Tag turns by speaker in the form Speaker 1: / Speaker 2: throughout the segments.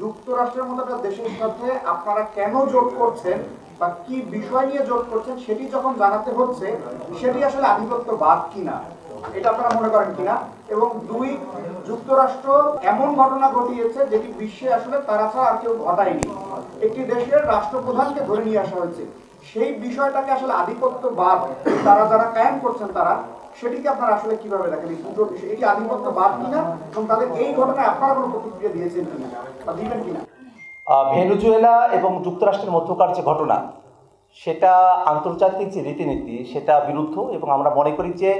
Speaker 1: যুক্তরাষ্ট্রের মতো একটা দেশের সাথে আপনারা কেন জোট করছেন বা কি বিষয় নিয়ে জোট করছেন সেটি যখন জানাতে হচ্ছে, সেটি আসলে আধিপত্যবাদ কিনা? এটা আপনারা মনে করেন কিনা? এবং দুই, যুক্তরাষ্ট্র এমন ঘটনা ঘটিয়েছে যেটি বিশ্বে আসলে তারা ছাড়া আর কেউ ঘটায়নি। একটি দেশের রাষ্ট্রপ্রধানকে ধরে নিয়ে আসা হয়েছে। সেই বিষয়টাকে আসলে আধিপত্যবাদ তারা যারা কায়েম করছেন তারা সেটিকে আপনারা আসলে কীভাবে দেখেন? এই বিষয়, এটি আধিপত্যবাদ কিনা এবং তাদের এই ঘটনায় আপনারা কোনো প্রতিক্রিয়া দিয়েছেন কিনা বা দিবেন কিনা?
Speaker 2: ভেনেজুয়েলা এবং যুক্তরাষ্ট্রের মধ্যকার যে ঘটনা, সেটা আন্তর্জাতিক যে রীতিনীতি, সেটা বিরুদ্ধ এবং আমরা মনে করি যে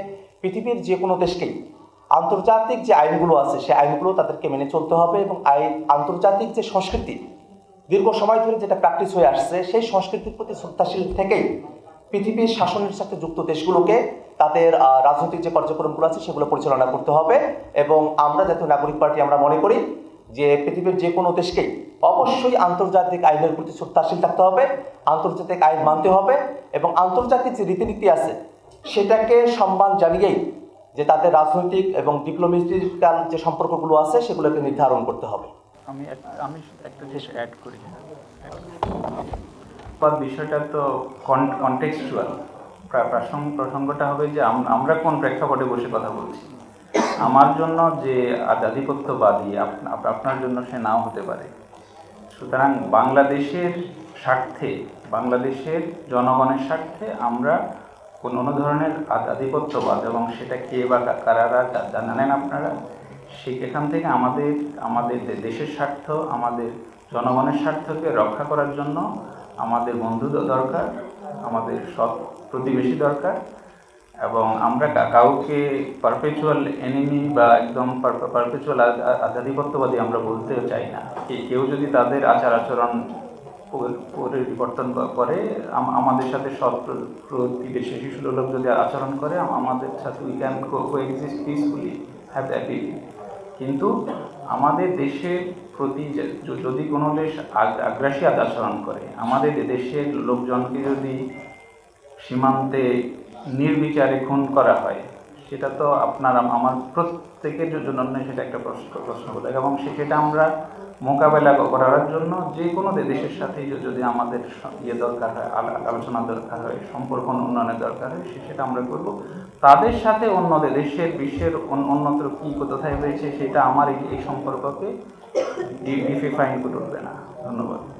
Speaker 2: পৃথিবীর যে কোনো দেশকেই আন্তর্জাতিক যে আইনগুলো আছে সেই আইনগুলো তাদেরকে মেনে চলতে হবে এবং আইন আন্তর্জাতিক যে সংস্কৃতি, দীর্ঘ সময় ধরে যেটা প্র্যাকটিস হয়ে আসছে, সেই সংস্কৃতির প্রতি শ্রদ্ধাশীল থেকেই পৃথিবীর শাসনের সাথে যুক্ত দেশগুলোকে তাদের রাজনৈতিক যে কার্যক্রমগুলো আছে সেগুলো পরিচালনা করতে হবে এবং আমরা জাতীয় নাগরিক পার্টি আমরা মনে করি যে পৃথিবীর যে কোনো দেশকেই অবশ্যই আন্তর্জাতিক আইনের প্রতি শ্রদ্ধাশীল থাকতে হবে, আন্তর্জাতিক আইন মানতে হবে এবং আন্তর্জাতিক যে রীতিনীতি আছে সেটাকে সম্মান জানিয়েই যে তাদের রাজনৈতিক এবং ডিপ্লোমেটিক্যাল যে সম্পর্কগুলো আছে সেগুলোকে নির্ধারণ করতে হবে।
Speaker 3: আমি আমি একটা জিনিস অ্যাড করি। বা বিষয়টা তো কনটেক্সচুয়াল প্রসঙ্গ প্রসঙ্গটা হবে যে আমরা কোন প্রেক্ষাপটে বসে কথা বলছি। আমার জন্য যে আধ- আধিপত্যবাদী, আপ- আপ- আপনার জন্য সে নাও হতে পারে। সুতরাং বাংলাদেশের স্বার্থে, বাংলাদেশের জনগণের স্বার্থে আমরা কোনো ধরনের আধ- আধিপত্যবাদ এবং সেটা কে বা কারারা জানেন আপনারা? সে এখান থেকে আমাদের আমাদের দেশের স্বার্থ, আমাদের জনগণের স্বার্থকে রক্ষা করার জন্য আমাদের বন্ধু দরকার, আমাদের সৎ প্রতিবেশী দরকার এবং আমরা কাউকে পারপেচুয়াল এনিমি বা একদম পারপেচুয়াল আধিপত্যবাদী আমরা বলতে চাই না। কে- কেউ যদি তাদের আচার আচরণ পরিবর্তন করে আমাদের সাথে প্র- প্রতিবেশী শিশুসুলভ যদি আচরণ করে আমাদের সাথে we can coexist peacefully have appeal কিন্তু আমাদের দেশের প্রতি যদি কোনো দেশ আগ- আগ্রাসী আচরণ করে, আমাদের দেশের লোকজনকে যদি সীমান্তে নির্বিচারে খুন করা হয় সেটা তো আপনার আমার প্রত্যেকের জন্য সেটা একটা প্রশ্ন, প্রশ্নবোধক। এবং সেটা আমরা মোকাবেলা করার জন্য যে কোনো দেশের সাথেই য- যদি আমাদের ইয়ে দরকার হয়, আলো- আলোচনা দরকার হয়, সম্পর্ক উন্নয়নের দরকার হয় সেটা আমরা করব। তাদের সাথে অন্য দেশের, বিশ্বের অন্যত্র কী কোথায় হয়েছে, সেটা আমার এই সম্পর্ককে ডিফাইন করে উঠবে না। ধন্যবাদ।